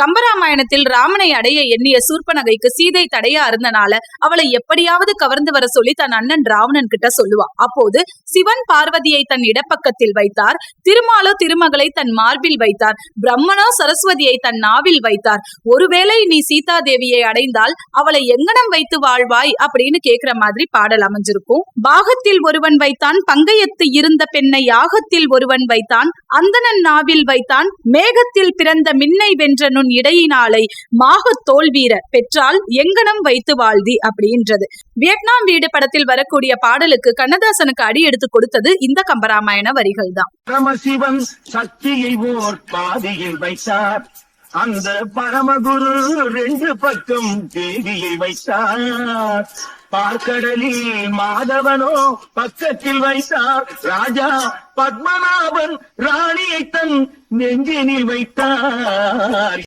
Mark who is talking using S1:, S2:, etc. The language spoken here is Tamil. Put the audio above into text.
S1: கம்பராமாயணத்தில் ராமனை அடைய எண்ணிய சூர்பனகைக்கு சீதை தடையா இருந்தனால அவளை எப்படியாவது கவர்ந்து வர சொல்லி தன் அண்ணன் ராவணன் கிட்ட சொல்லுவா. அப்போது சிவன் பார்வதியை தன் இடப்பக்கத்தில் வைத்தார். திருமாலோ திருமகளை தன் மார்பில் வைத்தார். பிரம்மனோ சரஸ்வதியை தன் நாவில் வைத்தார். ஒருவேளை நீ சீதா தேவியை அடைந்தால் அவளை எங்கனம் வைத்து வாழ்வாய் அப்படின்னு கேக்குற மாதிரி பாடல் அமைஞ்சிருக்கும். பாகத்தில் ஒருவன் வைத்தான் பங்கயத்து இருந்த பெண்ணை யாகத்தில் ஒருவன் வைத்தான் அந்தனன் நாவில் வைத்தான் மேகத்தில் பிறந்த மின்னை வென்ற நுண் இடையினாலை மாகத் தோல்வீர பெற்றால் எங்கனம் வைத்து வாழ்தி அப்படின்றது. வியட்நாம் வீடு படத்தில் வரக்கூடிய பாடலுக்கு கண்ணதாசனுக்கு அடி எடுத்து கொடுத்தது இந்த கம்பராமாயண வரிகள் தான்
S2: சக்தியை ஓர் பாதியில் வைத்தார். அந்த பரமகுரு ரெண்டு பக்கம் தேவியை வைத்தார். பார்க்கடலில் மாதவனோ பக்கத்தில் வைத்தார். ராஜா பத்மநாபன் ராணியை தன் நெஞ்சினில் வைத்தார்.